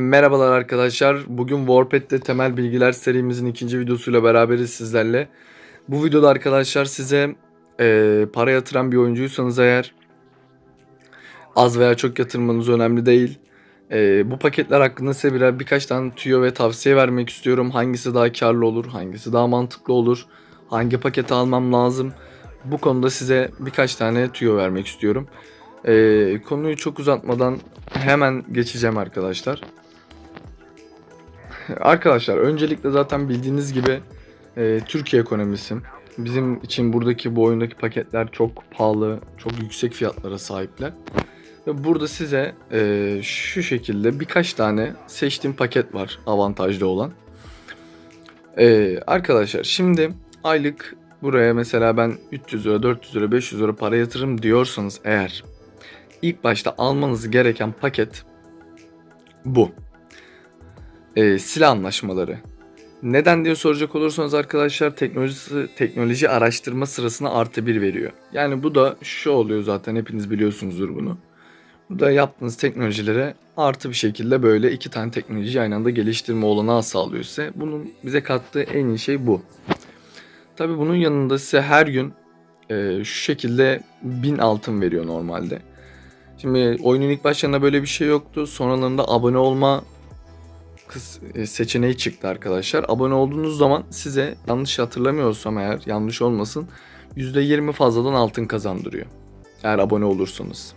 Merhabalar arkadaşlar. Bugün Warpad'de temel bilgiler serimizin ikinci videosuyla beraberiz sizlerle. Bu videoda arkadaşlar size e, para yatıran bir oyuncuysanız eğer az veya çok yatırmanız önemli değil. E, bu paketler hakkında size birer birkaç tane tüyo ve tavsiye vermek istiyorum. Hangisi daha karlı olur, hangisi daha mantıklı olur, hangi paketi almam lazım. Bu konuda size birkaç tane tüyo vermek istiyorum. E, konuyu çok uzatmadan hemen geçeceğim arkadaşlar. Arkadaşlar öncelikle zaten bildiğiniz gibi e, Türkiye ekonomisi. Bizim için buradaki bu oyundaki paketler çok pahalı, çok yüksek fiyatlara sahipler. Ve burada size e, şu şekilde birkaç tane seçtiğim paket var avantajlı olan. E, arkadaşlar şimdi aylık buraya mesela ben 300 lira, 400 lira, 500 lira para yatırırım diyorsanız eğer ilk başta almanız gereken paket bu e, silah anlaşmaları. Neden diye soracak olursanız arkadaşlar teknolojisi, teknoloji araştırma sırasına artı bir veriyor. Yani bu da şu oluyor zaten hepiniz biliyorsunuzdur bunu. Bu da yaptığınız teknolojilere artı bir şekilde böyle iki tane teknoloji aynı anda geliştirme olanağı sağlıyor size. Bunun bize kattığı en iyi şey bu. Tabi bunun yanında size her gün e, şu şekilde 1000 altın veriyor normalde. Şimdi oyunun ilk başlarında böyle bir şey yoktu. Sonralarında abone olma kız e, seçeneği çıktı arkadaşlar. Abone olduğunuz zaman size yanlış hatırlamıyorsam eğer yanlış olmasın %20 fazladan altın kazandırıyor. Eğer abone olursanız.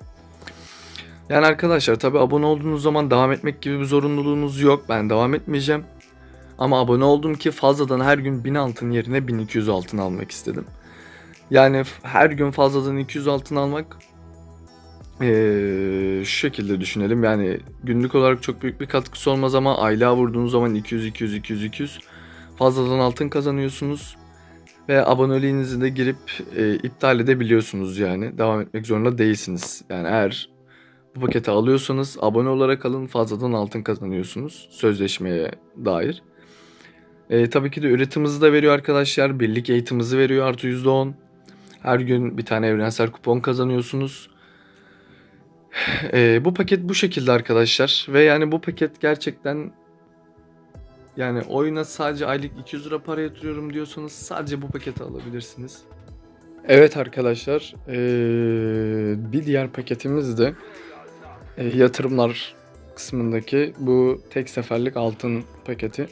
Yani arkadaşlar tabi abone olduğunuz zaman devam etmek gibi bir zorunluluğunuz yok. Ben devam etmeyeceğim. Ama abone oldum ki fazladan her gün 1000 altın yerine 1200 altın almak istedim. Yani her gün fazladan 200 altın almak ee, şu şekilde düşünelim. Yani günlük olarak çok büyük bir katkısı olmaz ama aylığa vurduğunuz zaman 200 200 200 200 fazladan altın kazanıyorsunuz. Ve aboneliğinizi de girip e, iptal edebiliyorsunuz yani. Devam etmek zorunda değilsiniz. Yani eğer bu paketi alıyorsanız abone olarak alın fazladan altın kazanıyorsunuz sözleşmeye dair. E, tabii ki de üretimimizi de veriyor arkadaşlar. Birlik eğitimimizi veriyor artı %10 her gün bir tane evrensel kupon kazanıyorsunuz. Ee, bu paket bu şekilde arkadaşlar ve yani bu paket gerçekten yani oyuna sadece aylık 200 lira para yatırıyorum diyorsanız sadece bu paketi alabilirsiniz. Evet arkadaşlar ee, bir diğer paketimiz de ee, yatırımlar kısmındaki bu tek seferlik altın paketi.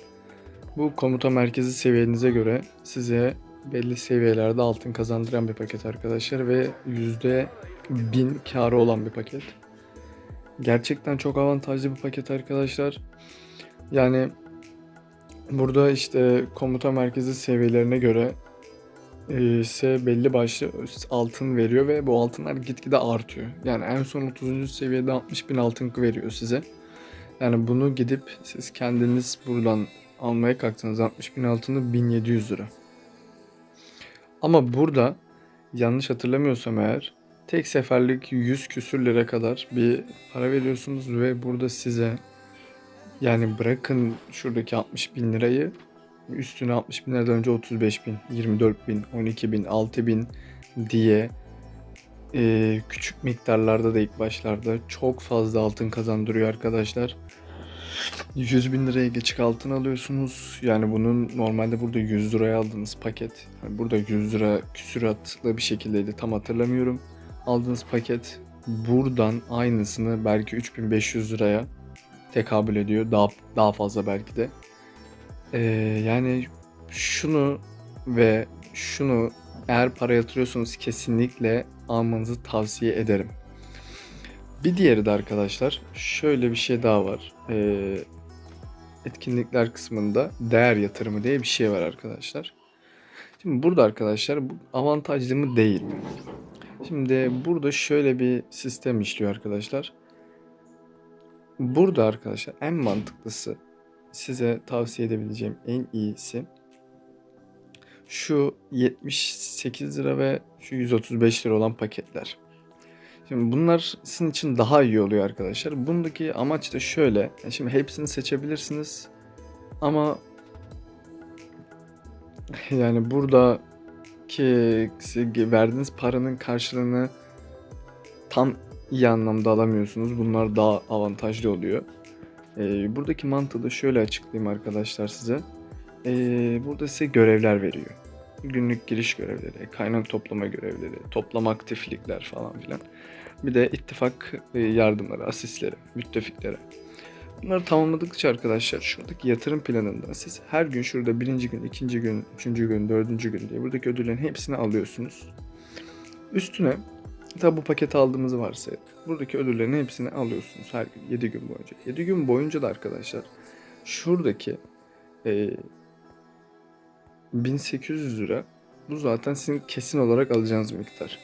Bu komuta merkezi seviyenize göre size belli seviyelerde altın kazandıran bir paket arkadaşlar ve yüzde bin karı olan bir paket. Gerçekten çok avantajlı bir paket arkadaşlar. Yani burada işte komuta merkezi seviyelerine göre e, ise belli başlı altın veriyor ve bu altınlar gitgide artıyor. Yani en son 30. seviyede 60 bin altın veriyor size. Yani bunu gidip siz kendiniz buradan almaya kalktığınız 60 bin altını 1700 lira. Ama burada yanlış hatırlamıyorsam eğer tek seferlik 100 küsür lira kadar bir para veriyorsunuz ve burada size yani bırakın şuradaki 60 bin lirayı üstüne 60 bin liradan önce 35 bin, 24 bin, 12 bin, 6 bin diye e, küçük miktarlarda da ilk başlarda çok fazla altın kazandırıyor arkadaşlar. 100 bin liraya geçik altın alıyorsunuz. Yani bunun normalde burada 100 liraya aldığınız paket. Yani burada 100 lira küsuratlı bir şekildeydi tam hatırlamıyorum. Aldığınız paket buradan aynısını belki 3500 liraya tekabül ediyor. Daha daha fazla belki de. Ee, yani şunu ve şunu eğer para yatırıyorsanız kesinlikle almanızı tavsiye ederim. Bir diğeri de arkadaşlar şöyle bir şey daha var. Ee, etkinlikler kısmında değer yatırımı diye bir şey var arkadaşlar. Şimdi burada arkadaşlar bu avantajlı mı değil? Şimdi burada şöyle bir sistem işliyor arkadaşlar. Burada arkadaşlar en mantıklısı size tavsiye edebileceğim en iyisi şu 78 lira ve şu 135 lira olan paketler. Şimdi bunlar sizin için daha iyi oluyor arkadaşlar. Bundaki amaç da şöyle. Şimdi hepsini seçebilirsiniz. Ama yani burada ki verdiğiniz paranın karşılığını tam iyi anlamda alamıyorsunuz. Bunlar daha avantajlı oluyor. Ee, buradaki mantığı da şöyle açıklayayım arkadaşlar size. Ee, burada size görevler veriyor. Günlük giriş görevleri, kaynak toplama görevleri, toplama aktiflikler falan filan. Bir de ittifak e, yardımları, asistleri, müttefiklere. Bunları tamamladıkça arkadaşlar şuradaki yatırım planında siz her gün şurada birinci gün, ikinci gün, üçüncü gün, dördüncü gün diye buradaki ödüllerin hepsini alıyorsunuz. Üstüne tabi bu paketi aldığımızı varsayalım. Buradaki ödüllerin hepsini alıyorsunuz her gün 7 gün boyunca. 7 gün boyunca da arkadaşlar şuradaki e, 1800 lira bu zaten sizin kesin olarak alacağınız miktar.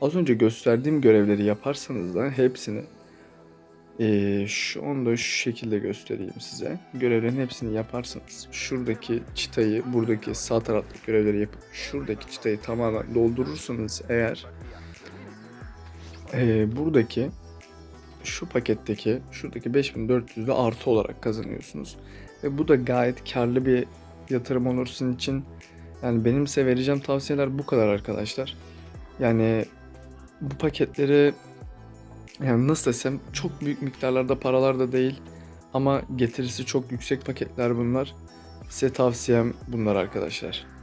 Az önce gösterdiğim görevleri yaparsanız da hepsini ee, şu onu da şu şekilde göstereyim size. Görevlerin hepsini yaparsanız şuradaki çıtayı buradaki sağ taraftaki görevleri yapıp şuradaki çıtayı tamamen doldurursanız eğer ee, buradaki şu paketteki şuradaki 5400'de artı olarak kazanıyorsunuz. Ve bu da gayet karlı bir yatırım olur sizin için. Yani benim size vereceğim tavsiyeler bu kadar arkadaşlar. Yani bu paketleri yani nasıl desem çok büyük miktarlarda paralar da değil ama getirisi çok yüksek paketler bunlar. Size tavsiyem bunlar arkadaşlar.